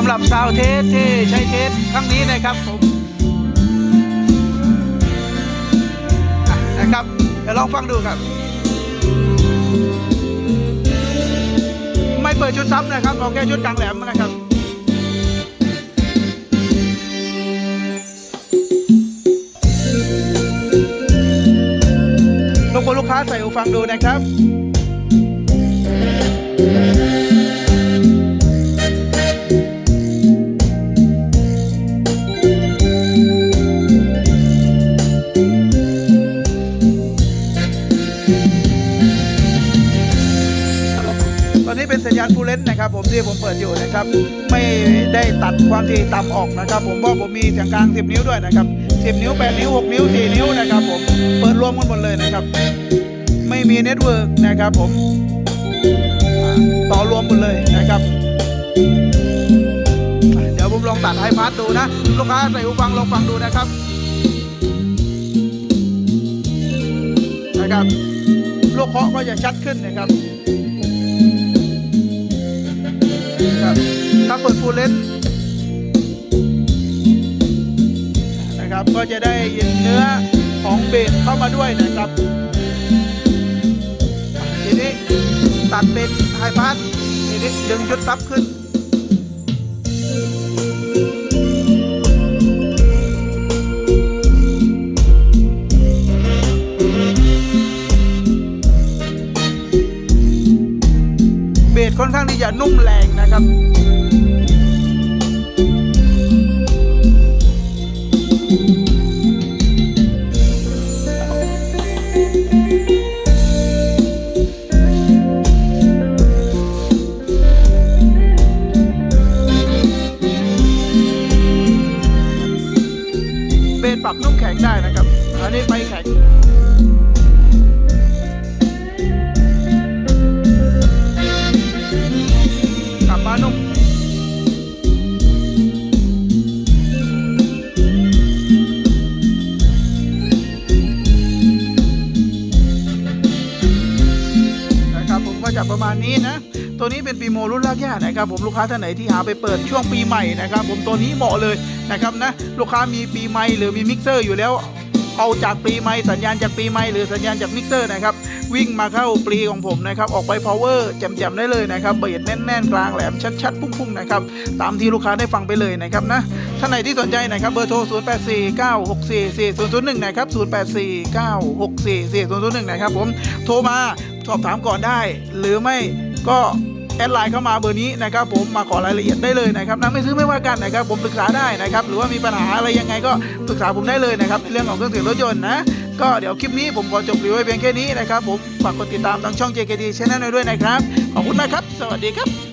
สำหรับซาวเทสที่ใช้เทสครั้งนี้นะครับผมนะครับเดี๋ยวลองฟังดูครับ ไม่เปิดชุดซ้ำนะครับเอาแค่ชุดกลางแหลมนะครับรบกวนลูกค้าใส่หูฟังดูนะครับ นี้เป็นสัญญาณฟูลเลนนะครับผมที่ผมเปิดอยู่นะครับ ไม่ได้ตัดความถี่ต่ำออกนะครับ ผมเพราะผมมีเสียงกลาง 10 นิ้วด้วยนะครับ 10 นิ้ว 8 นิ้ว 6 นิ้ว 4 นิ้วนะครับ ผมเปิดรวมกันหมดเลยนะครับ ไม่มีเน็ตเวิร์กนะครับ ผมต่อรวมหมดเลยนะครับเดี๋ยวผมลองตัดไฮพาสดูนะ ลูกค้าใส่หูฟังลองฟังดูนะครับ นะครับลูกเคาะก็จะชัดขึ้นนะครับ เปิดฟูลเลนนะครับ ก็จะได้ยินเนื้อของเบสเข้ามาด้วยนะครับ ทีนี้ตัดเป็นไฮพาสทีนี้ดึงชุดซับขึ้นเบสค่อนข้างที่จะนุ่มแรงนะครับ ปรับนุ่มแข็งได้นะครับ อันนี้ไม่แข็งกลับมานุ่มนะครับผมก็จะประมาณนี้นะ ตัวนี้เป็นปีโมรุ่นลากย่านะครับผมลูกค้าท่านไหนที่หาไปเปิดช่วงปีใหม่นะครับผมตัวนี้เหมาะเลยนะครับนะลูกค้ามีปีใหม่หรือมีมิกเซอร์อยู่แล้วเอาจากปีใหม่สัญญาณจากปีใหม่หรือสัญญาณจากมิกเซอร์นะครับ วิ่งมาเข้าปรีของผมนะครับ ออกไป power แจ่มๆได้เลยนะครับเบสแน่นๆ กลางแหลมชัดๆ พุ่งๆนะครับตามที่ลูกค้าได้ฟังไปเลยนะครับนะท่านไหนที่สนใจนะครับเบอร์โทร 0849644001 นะครับ 0849644001 นะครับผมโทรมาสอบถามก่อนได้ หรือไม่ ก็แอดไลน์เข้ามาเบอร์นี้นะครับผมมาขอรายละเอียดได้เลยนะครับนะไม่ซื้อไม่ว่ากันนะครับผมปรึกษาได้นะครับหรือว่ามีปัญหาอะไรยังไงก็ปรึกษาผมได้เลยนะครับในเรื่องของเครื่องเสียงรถยนต์นะก็เดี๋ยวคลิปนี้ผมขอจบรีวิวไว้เพียงแค่นี้นะครับผมฝากกดติดตามทางช่อง JKT Channel ด้วยนะครับ ขอบคุณนะครับ สวัสดีครับ